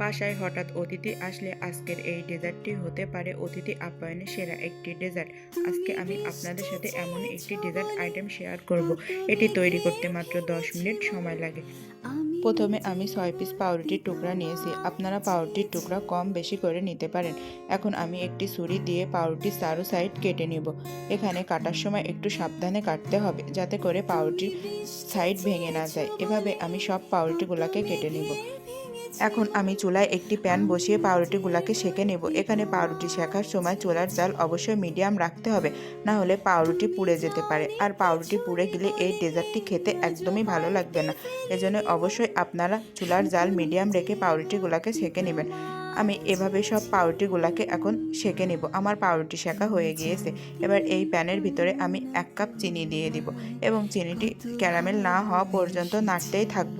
বাসায় হঠাৎ অতিথি আসলে আজকের এই ডেজার্টটি হতে পারে অতিথি আপ্যায়নের সেরা একটি ডেজার্ট। আজকে আমি আপনাদের সাথে এমন একটি ডেজার্ট আইটেম শেয়ার করব। এটি তৈরি করতে মাত্র 10 মিনিট সময় লাগে। প্রথমে আমি ছয় পিস পাউরুটির টুকরা নিয়েছি। আপনারা পাউরুটির টুকরা কম বেশি করে নিতে পারেন। এখন আমি একটি ছুরি দিয়ে পাউরুটির চারো সাইড কেটে নেব। এখানে কাটার সময় একটু সাবধানে কাটতে হবে যাতে করে পাউরুটির সাইড ভেঙে না যায়। এভাবে আমি সব পাউরুটিগুলোকে কেটে নেব। এখন আমি চুলায় একটি প্যান বসিয়ে পাউরুটিগুলোকে সেঁকে নেব। এখানে পাউরুটি শেখার সময় চুলার জাল অবশ্যই মিডিয়াম রাখতে হবে, না হলে পাউরুটি পুড়ে যেতে পারে। আর পাউরুটি পুড়ে গেলে এই ডেজার্টটি খেতে একদমই ভালো লাগবে না। এজন্য অবশ্যই আপনারা চুলার জাল মিডিয়াম রেখে পাউরুটিগুলোকে সেঁকে নেবেন। আমি এভাবে সব পাউরুটিগুলোকে এখন সেঁকে নেব। আমার পাউরুটি শেখা হয়ে গিয়েছে। এবার এই প্যানের ভিতরে আমি এক কাপ চিনি দিয়ে দিব এবং চিনিটি ক্যারামেল না হওয়া পর্যন্ত নাড়তেই থাকব।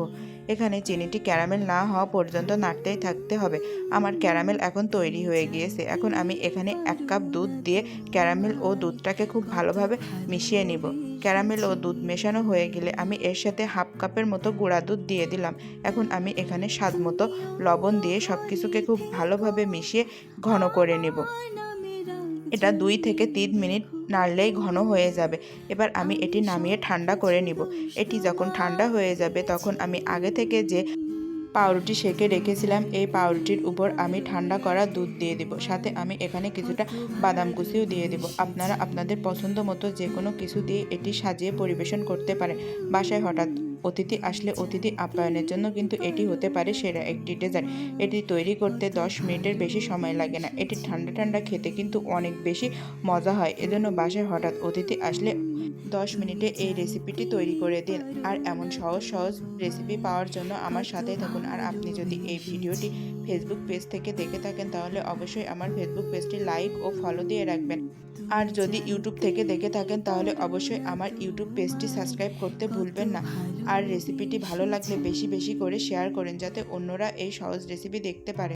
এখানে চিনিটি ক্যারামেল না হওয়া পর্যন্ত নাড়তেই থাকতে হবে। আমার ক্যারামেল এখন তৈরি হয়ে গিয়েছে। এখন আমি এখানে এক কাপ দুধ দিয়ে ক্যারামেল ও দুধটাকে খুব ভালোভাবে মিশিয়ে নিব। ক্যারামেল ও দুধ মেশানো হয়ে গেলে আমি এর সাথে হাফ কাপের মতো গুঁড়া দুধ দিয়ে দিলাম। এখন আমি এখানে স্বাদ মতো লবণ দিয়ে সব কিছুকে খুব ভালোভাবে মিশিয়ে ঘন করে নেব। এটা দুই থেকে তিন মিনিট নাড়লেই ঘন হয়ে যাবে। এবার আমি এটি নামিয়ে ঠান্ডা করে নিব। এটি যখন ঠান্ডা হয়ে যাবে, তখন আমি আগে থেকে যে পাউরুটি সেকে রেখেছিলাম। এই পাউরুটির উপর আমি ঠান্ডা করা দুধ দিয়ে দেব। সাথে আমি এখানে কিছুটা বাদাম কুচিও দিয়ে দেব। আপনারা আপনাদের পছন্দ মতো যে কোনো কিছু দিয়ে এটি সাজিয়ে পরিবেশন করতে পারেন। বাসায় হঠাৎ অতিথি আসলে অতিথি আপ্যায়নের জন্য কিন্তু এটি হতে পারে সেরা একটি ডেজার্ট। এটি তৈরি করতে 10 মিনিটের বেশি সময় লাগে না। এটি ঠান্ডা ঠান্ডা খেতে কিন্তু অনেক বেশি মজা হয়। এজন্য বাসায় হঠাৎ অতিথি আসলে 10 মিনিটে এই রেসিপিটি তৈরি করে দিন। আর এমন সহজ সহজ রেসিপি পাওয়ার জন্য আমার সাথে থাকুন। আর আপনি যদি এই ভিডিওটি ফেসবুক পেজ থেকে দেখে থাকেন, তাহলে অবশ্যই আমার ফেসবুক পেজটি লাইক ও ফলো দিয়ে রাখবেন। আর যদি ইউটিউব থেকে দেখে থাকেন, তাহলে অবশ্যই আমার ইউটিউব পেজটি সাবস্ক্রাইব করতে ভুলবেন না। আর রেসিপিটি ভালো লাগলে বেশি বেশি করে শেয়ার করেন, যাতে অন্যরা এই সহজ রেসিপি দেখতে পারে।